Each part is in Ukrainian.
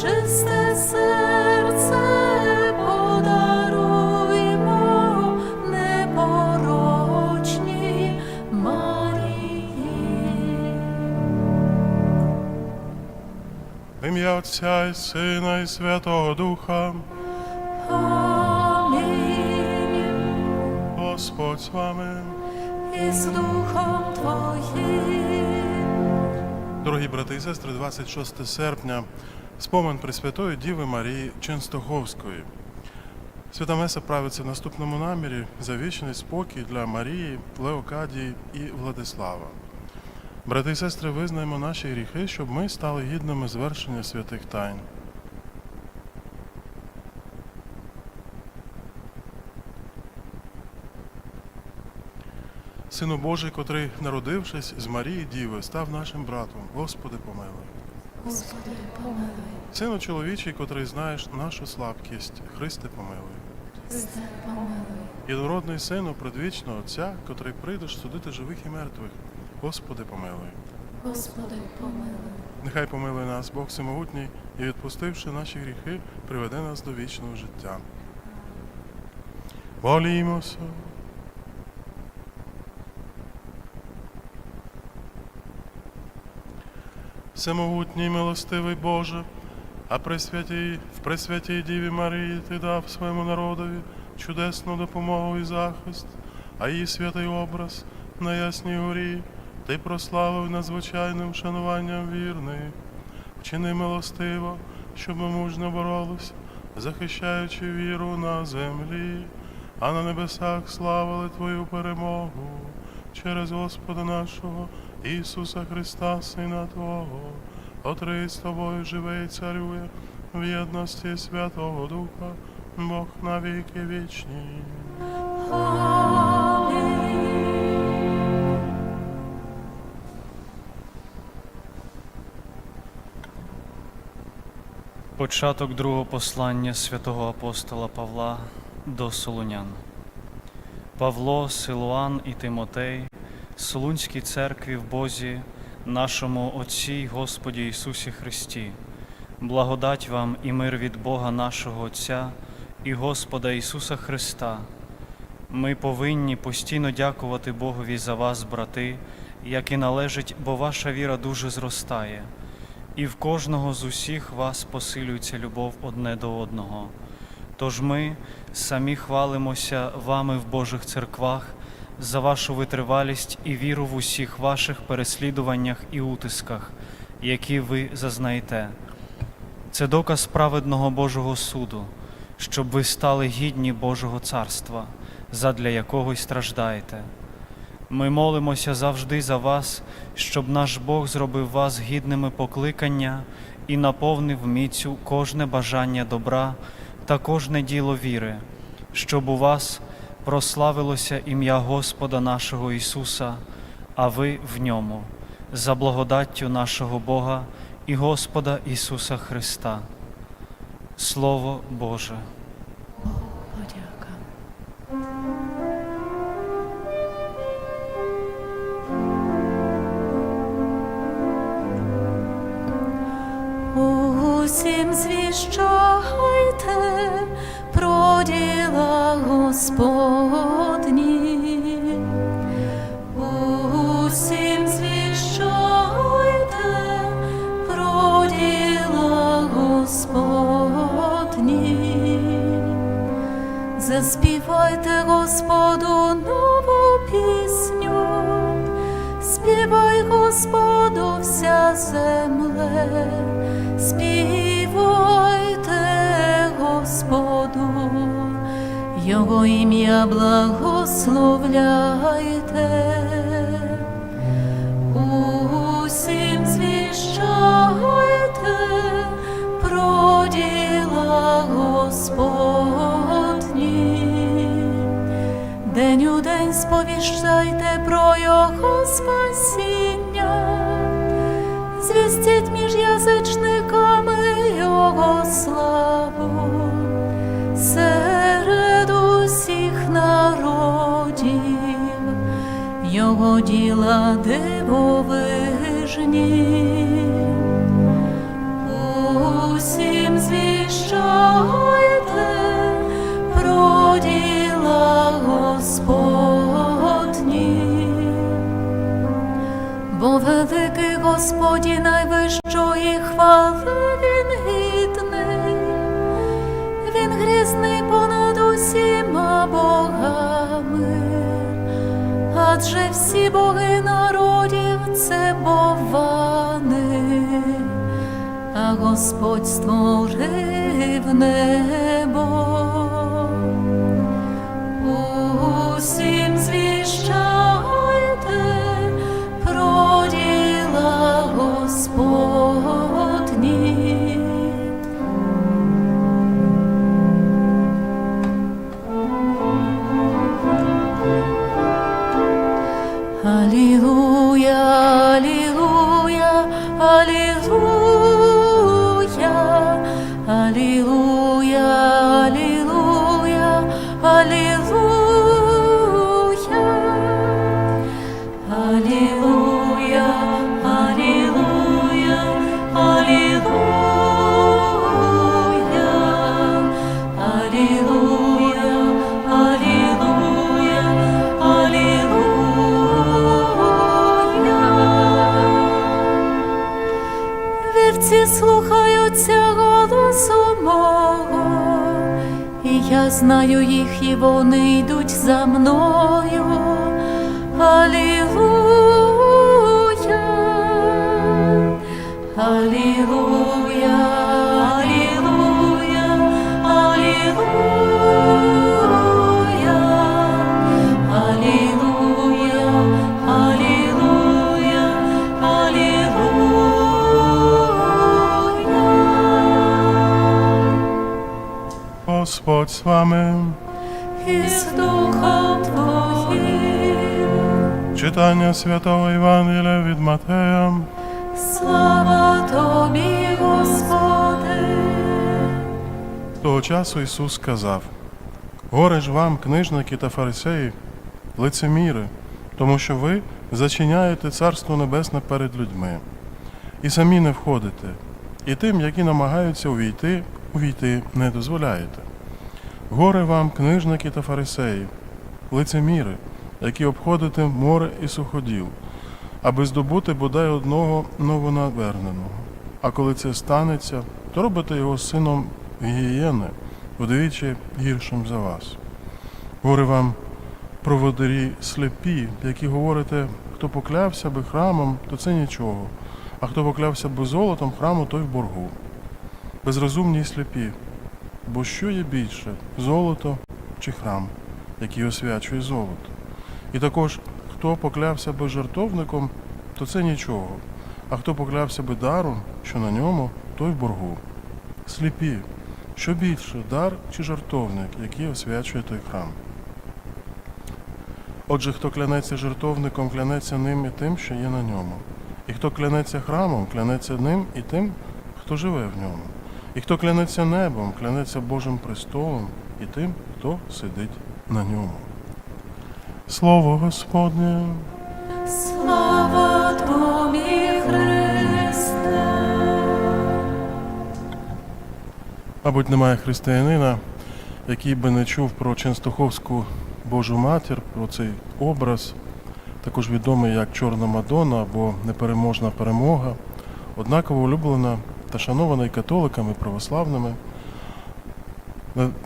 Чисте серце подаруємо непорочній Марії. В ім'я Отця і Сина і Святого Духа, Амінь. Господь з вами. І з Духом Твоїм. Дорогі брати і сестри, 26 серпня, спомин Пресвятої Діви Марії Ченстоховської. Свята Меса правиться в наступному намірі за вічний спокій для Марії, Леокадії і Владислава. Брати і сестри, визнаємо наші гріхи, щоб ми стали гідними звершення святих тайн. Сину Божий, котрий, народившись з Марії Діви, став нашим братом. Господи, помилуй. Господи, помилуй. Сину чоловічий, котрий знаєш нашу слабкість, Христе, помилуй. Христе, помилуй. Єдинородний Сину, предвічного Отця, котрий прийдеш судити живих і мертвих, Господи, помилуй. Господи, помилуй. Нехай помилує нас Бог Всемогутній і, відпустивши наші гріхи, приведе нас до вічного життя. Молімося. Всемогутній милостивий Боже, а пресвятій, в Пресвятій Діві Марії Ти дав своєму народові чудесну допомогу і захист, а її святий образ на Ясній горі Ти прославив надзвичайним шануванням вірних. Вчини милостиво, щоб ми мужньо боролись, захищаючи віру на землі, а на небесах славили Твою перемогу через Господа нашого Ісуса Христа, Сина Твого, котрий з тобою живе і царює в єдності Святого Духа, Бог навіки вічні. Початок другого послання святого апостола Павла до Солунян. Павло, Силуан і Тимотей, Солунській церкві в Бозі, нашому Отці Господі Ісусі Христі, благодать вам і мир від Бога нашого Отця і Господа Ісуса Христа. Ми повинні постійно дякувати Богові за вас, брати, як і належить, бо ваша віра дуже зростає і в кожного з усіх вас посилюється любов одне до одного. Тож ми самі хвалимося вами в Божих церквах за вашу витривалість і віру в усіх ваших переслідуваннях і утисках, які ви зазнаєте. Це доказ праведного Божого суду, щоб ви стали гідні Божого царства, задля якого й страждаєте. Ми молимося завжди за вас, щоб наш Бог зробив вас гідними покликання і наповнив міцю кожне бажання добра та кожне діло віри, щоб у вас прославилося ім'я Господа нашого Ісуса, а ви в ньому, за благодаттю нашого Бога і Господа Ісуса Христа. Слово Боже. Усім звіщайте про діла Господні. Усім звіщайте про діла Господні. Заспівайте Господу нову пісню, співай Господу вся земле, співайте Господу, Його ім'я благословляйте. Усім звіщайте про діла Господні. День у день сповіщайте про Його спасіння, звістіть між язичниками Його славу, Його діла дивовижні. Усім звіщайте про діла Господні, бо великий Господі найвищої хвали адже всі боги народів це бовани а Господь створив небо. Слухаються голосу мого, і я знаю їх, і вони йдуть за мною. Алілуя, Алілуя, Господь з вами. І з духом Твоїм. Читання святого Євангелія від Матея. Слава Тобі, Господи. Того часу Ісус сказав: Горе ж вам, книжники та фарисеї, лицеміри, тому що ви зачиняєте Царство Небесне перед людьми, і самі не входите, і тим, які намагаються увійти, увійти не дозволяєте. Горе вам, книжники та фарисеї, лицеміри, які обходите море і суходіл, аби здобути бодай одного новонаверненого. А коли це станеться, то робите його сином гієни, вдвічі гіршим за вас. Горе вам, проводарі сліпі, які говорите, хто поклявся би храмом, то це нічого, а хто поклявся би золотом храму, той в боргу. Безрозумні й сліпі, бо що є більше золото чи храм, який освячує золото? І також, хто поклявся би жертовником, то це нічого, а хто поклявся би даром, що на ньому, той в боргу. Сліпі, що більше дар чи жертовник, який освячує той храм. Отже, хто клянеться жертовником, клянеться ним і тим, що є на ньому. І хто клянеться храмом, клянеться ним і тим, хто живе в ньому. І хто клянеться небом, клянеться Божим престолом і тим, хто сидить на ньому. Слово Господнє. Слава Тобі, Христе. Мабуть, немає християнина, який би не чув про Ченстоховську Божу матір, про цей образ, також відомий як Чорна Мадонна або Непереможна перемога, однаково улюблена та шанована і католиками, православними.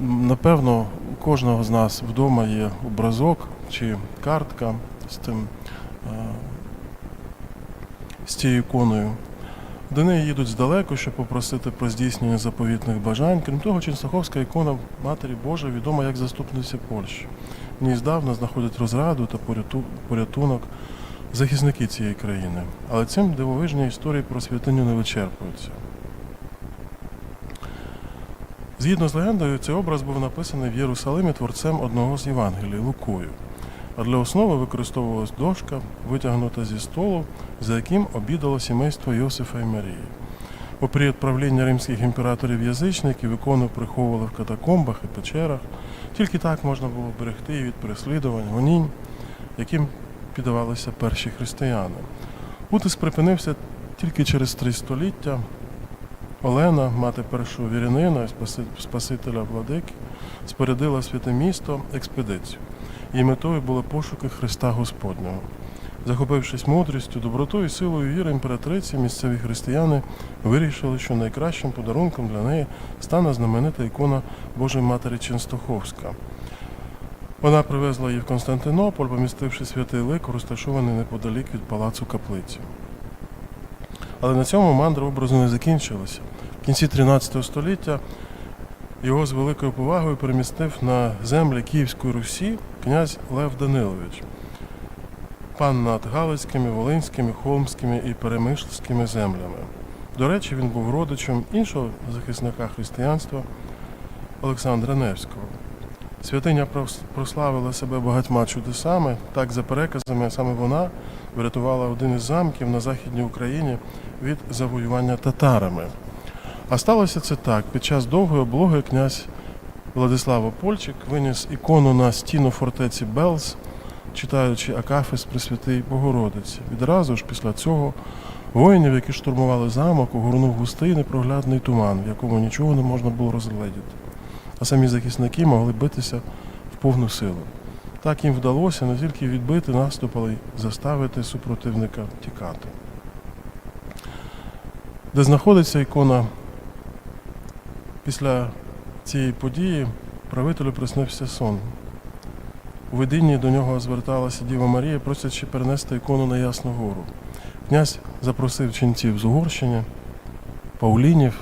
Напевно, у кожного з нас вдома є образок чи картка з тим, е, з цією іконою. До неї їдуть здалеку, щоб попросити про здійснення заповітних бажань. Крім того, Ченстаховська ікона Матері Божої відома як заступниця Польщі. В ній здавна знаходять розраду та порятунок захисники цієї країни. Але цим дивовижні історії про святиню не вичерпуються. Згідно з легендою, цей образ був написаний в Єрусалимі творцем одного з Євангелій Лукою. А для основи використовувалась дошка, витягнута зі столу, за яким обідало сімейство Йосифа і Марії. У період римських імператорів-язичників ікону приховували в катакомбах і печерах. Тільки так можна було берегти її від переслідувань, гонінь, яким піддавалися перші християни. Утиск припинився тільки через три століття. Олена, мати першого вірянина, Спасителя Владики, спорядила святе місто експедицію. Її метою були пошуки Христа Господнього. Захопившись мудрістю, добротою і силою віри імператриці, місцеві християни вирішили, що найкращим подарунком для неї стане знаменита ікона Божої Матері Ченстоховська. Вона привезла її в Константинополь, помістивши святий лик, розташований неподалік від палацу каплиці. Але на цьому мандри образу не закінчилися. Кінці 13 століття його з великою повагою перемістив на землі Київської Русі князь Лев Данилович, пан над Галицькими, Волинськими, Холмськими і Перемишльськими землями. До речі, він був родичем іншого захисника християнства Олександра Невського. Святиня прославила себе багатьма чудесами. Так, за переказами, саме вона врятувала один із замків на Західній Україні від завоювання татарами. А сталося це так. Під час довгої облоги князь Владислав Опольчик виніс ікону на стіну фортеці Белз, читаючи Акафіс Пресвятий Богородиці. Відразу ж після цього воїнів, які штурмували замок, огорнув густий непроглядний туман, в якому нічого не можна було розгледіти. А самі захисники могли битися в повну силу. Так їм вдалося не тільки відбити наступ, але й заставити супротивника тікати. Де знаходиться ікона після цієї події, правителю приснився сон. У видінні до нього зверталася Діва Марія, просячи перенести ікону на Ясну гору. Князь запросив ченців з Угорщини, Паулінів,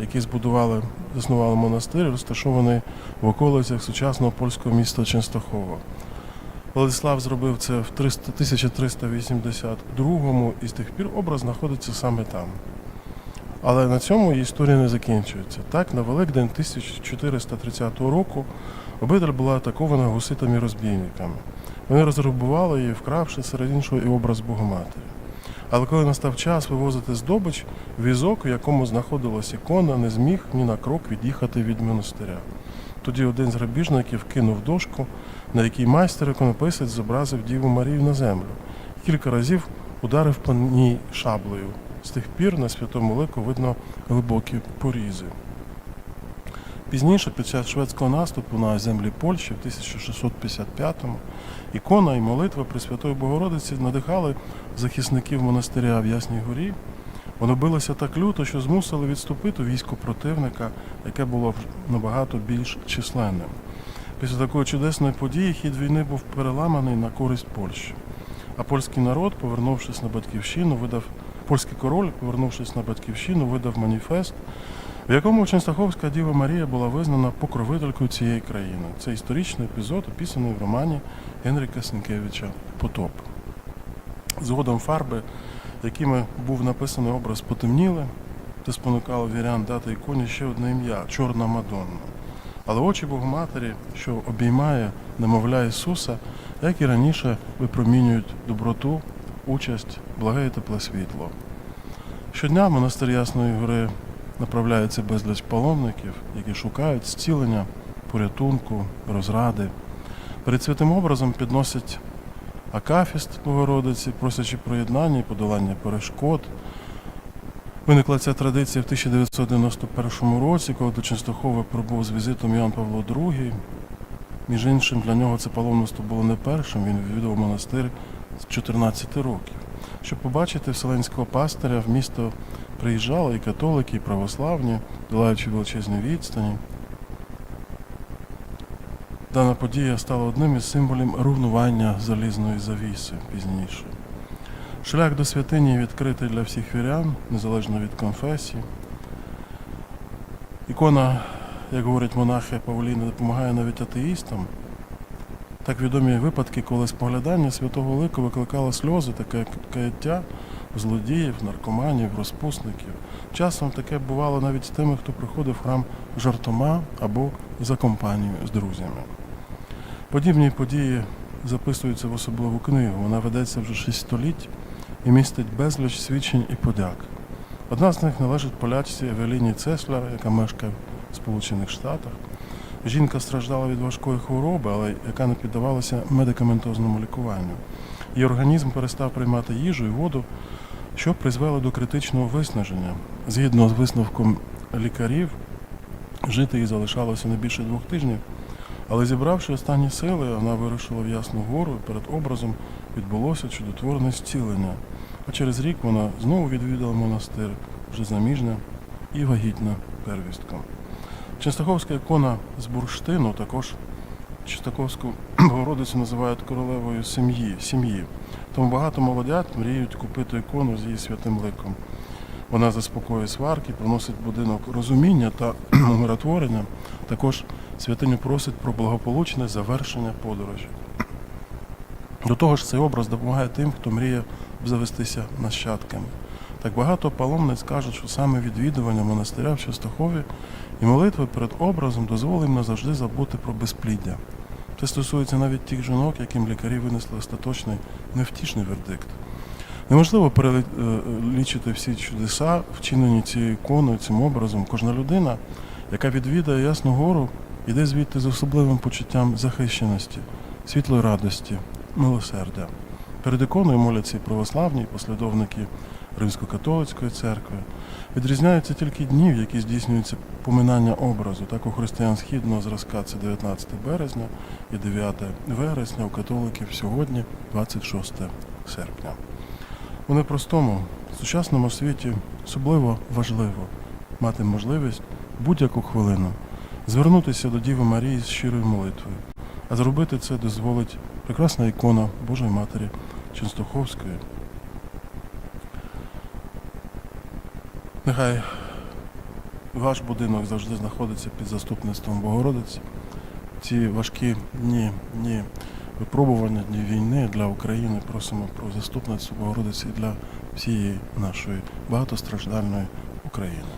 які збудували, заснували монастир, розташований в околицях сучасного польського міста Ченстохова. Владислав зробив це в 300 1382 і з тих пір образ знаходиться саме там. Але на цьому історія не закінчується. Так, на Великдень 1430 року обитель була атакована гуситами розбійниками. Вони розграбували її, вкравши серед іншого і образ Богоматері. Але коли настав час вивозити здобич, візок, у якому знаходилась ікона, не зміг ні на крок від'їхати від монастиря. Тоді один з грабіжників кинув дошку, на якій майстер іконописець зобразив Діву Марію на землю. Кілька разів ударив по ній шаблею. З тих пір на святому лику видно глибокі порізи. Пізніше, під час шведського наступу на землі Польщі в 1655-му, ікона і молитва Пресвятої Богородиці надихали захисників монастиря в Ясній горі. Воно билося так люто, що змусили відступити військо противника, яке було набагато більш численним. Після такої чудесної події хід війни був переламаний на користь Польщі. А польський народ, повернувшись на батьківщину, видав польський король, повернувшись на батьківщину, видав маніфест, в якому Ченстаховська Діва Марія була визнана покровителькою цієї країни. Це історичний епізод, описаний в романі Генріка Сенкевича Потоп. Згодом фарби, якими був написаний образ, потемніли, та спонукало вірян дати іконі ще одне ім'я Чорна Мадонна. Але очі Богоматері, що обіймає немовля Ісуса, як і раніше, випромінюють доброту, участь, благе і тепле світло. Щодня монастир Ясної Гори направляється безліч паломників, які шукають зцілення, порятунку, розради. Перед святим образом підносять Акафіст Богородиці, просячи проєднання і подолання перешкод. Виникла ця традиція в 1991 році, коли до Ченстохова прибув з візитом Іоанн Павло II. Між іншим, для нього це паломництво було не першим, він відвідав монастир з 14 років. Щоб побачити вселенського пастиря, в місто приїжджали і католики, і православні, долаючи величезні відстані. Дана подія стала одним із символів руйнування залізної завіси пізніше. Шлях до святині відкритий для всіх вірян, незалежно від конфесії. Ікона, як говорять монахи Павліни, допомагає навіть атеїстам. Так відомі випадки, коли споглядання святого лику викликало сльози, таке каяття злодіїв, наркоманів, розпусників. Часом таке бувало навіть з тими, хто приходив в храм жартома або за компанію з друзями. Подібні події записуються в особливу книгу. Вона ведеться вже шість століть і містить безліч свідчень і подяк. Одна з них належить полячці Евеліні Цеслер, яка мешкає в Сполучених Штатах. Жінка страждала від важкої хвороби, але яка не піддавалася медикаментозному лікуванню. Її організм перестав приймати їжу і воду, що призвело до критичного виснаження. Згідно з висновком лікарів, жити їй залишалося не більше двох тижнів. Але зібравши останні сили, вона вирушила в Ясну гору і перед образом відбулося чудотворне зцілення. А через рік вона знову відвідала монастир, вже заміжня і вагітна первістком. Чистаковська ікона з бурштину також Чистаковську Богородицю називають королевою сім'ї. сім'ї. Тому багато молодят мріють купити ікону з її святим ликом. Вона заспокоює сварки, приносить будинок розуміння та умиротворення. Також святиню просить про благополучне завершення подорожі. До того ж, цей образ допомагає тим, хто мріє завестися нащадками. Так багато паломниць кажуть, що саме відвідування монастиря в Частохові і молитви перед образом дозволить назавжди забути про безпліддя. Це стосується навіть тих жінок, яким лікарі винесли остаточний невтішний вердикт. Неможливо перелічити всі чудеса, вчинені цією іконою, цим образом. Кожна людина, яка відвідає Ясну гору, йде звідти з особливим почуттям захищеності, світлої радості, милосердя. Перед іконою моляться і православні, і послідовники Римсько-католицької церкви. Відрізняються тільки дні, в які здійснюється поминання образу. Так у християн східного зразка це 19 березня і 9 вересня, у католиків сьогодні 26 серпня. У непростому сучасному світі особливо важливо мати можливість будь-яку хвилину звернутися до Діви Марії з щирою молитвою. А зробити це дозволить прекрасна ікона Божої Матері Ченстоховської. Нехай ваш будинок завжди знаходиться під заступництвом Богородиці. Ці важкі дні, дні випробування, дні війни для України просимо про заступництво Богородиці для всієї нашої багатостраждальної України.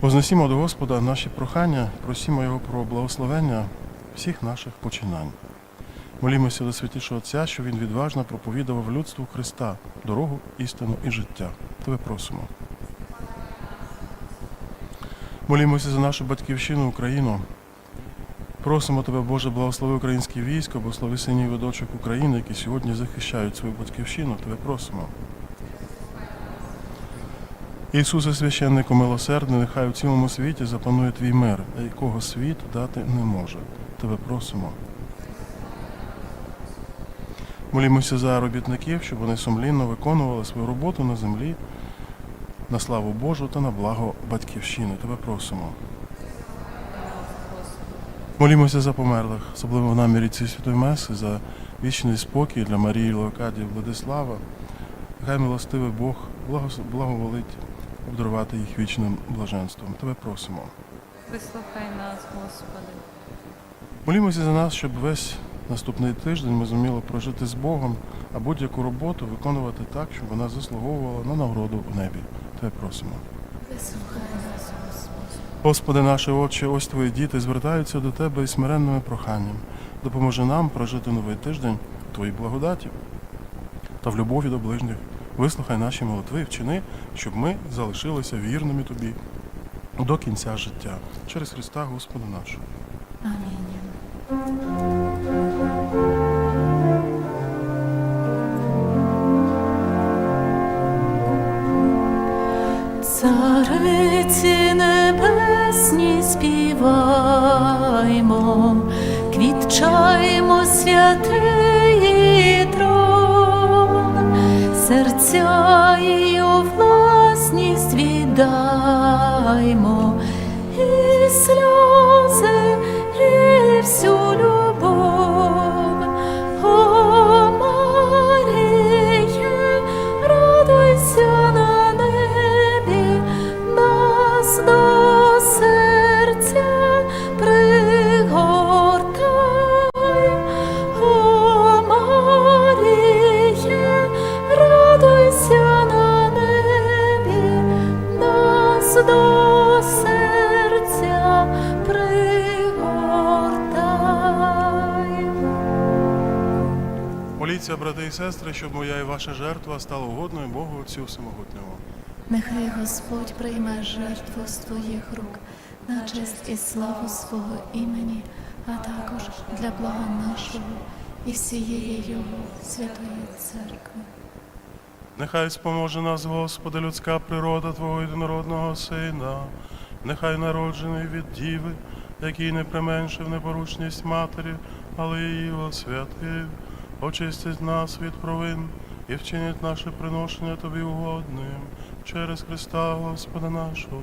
Вознесімо до Господа наші прохання, просімо Його про благословення всіх наших починань. Молімося до святішого Отця, що він відважно проповідував людству Христа, дорогу, істину і життя. Тебе просимо. Молімося за нашу батьківщину Україну. Просимо тебе, Боже, благослови українське військо, благослови синів і дочок України, які сьогодні захищають свою батьківщину. Тебе просимо. Ісусе священнику милосердний, нехай у цілому світі запанує твій мир, якого світ дати не може. Тебе просимо. Молімося за робітників, щоб вони сумлінно виконували свою роботу на землі на славу Божу та на благо батьківщини. Тебе просимо. Молімося за померлих, особливо в намірі цієї святої меси, за вічний спокій для Марії Леокадії Владислава. Хай милостивий Бог благоволить обдарувати їх вічним блаженством. Тебе просимо. Вислухай нас, Господи. Молімося за нас, щоб весь наступний тиждень ми зуміли прожити з Богом, а будь-яку роботу виконувати так, щоб вона заслуговувала на нагороду в небі. Тебе просимо. Господи. Наше Отче, ось твої діти звертаються до Тебе із смиренними проханням. Допоможи нам прожити новий тиждень в Твоїй благодаті та в любові до ближніх. Вислухай наші молитви, вчини, щоб ми залишилися вірними Тобі до кінця життя. Через Христа Господа нашого. Амінь. Цариці небесні співаймо, квітчаймо святий трон, серця її у власність віддаймо, і сльози, і всю Моліться, брати і сестри, щоб моя і ваша жертва стала угодною Богу Отцю Всемогутньому. Нехай Господь прийме жертву з твоїх рук на честь і славу свого імені, а також для блага нашого і всієї Його святої церкви. Нехай споможе нас, Господи, людська природа Твого єдинородного Сина, нехай народжений від Діви, який не применшив непорушність матері, але її освятив, очистить нас від провин і вчинить наше приношення Тобі угодним через Христа Господа нашого.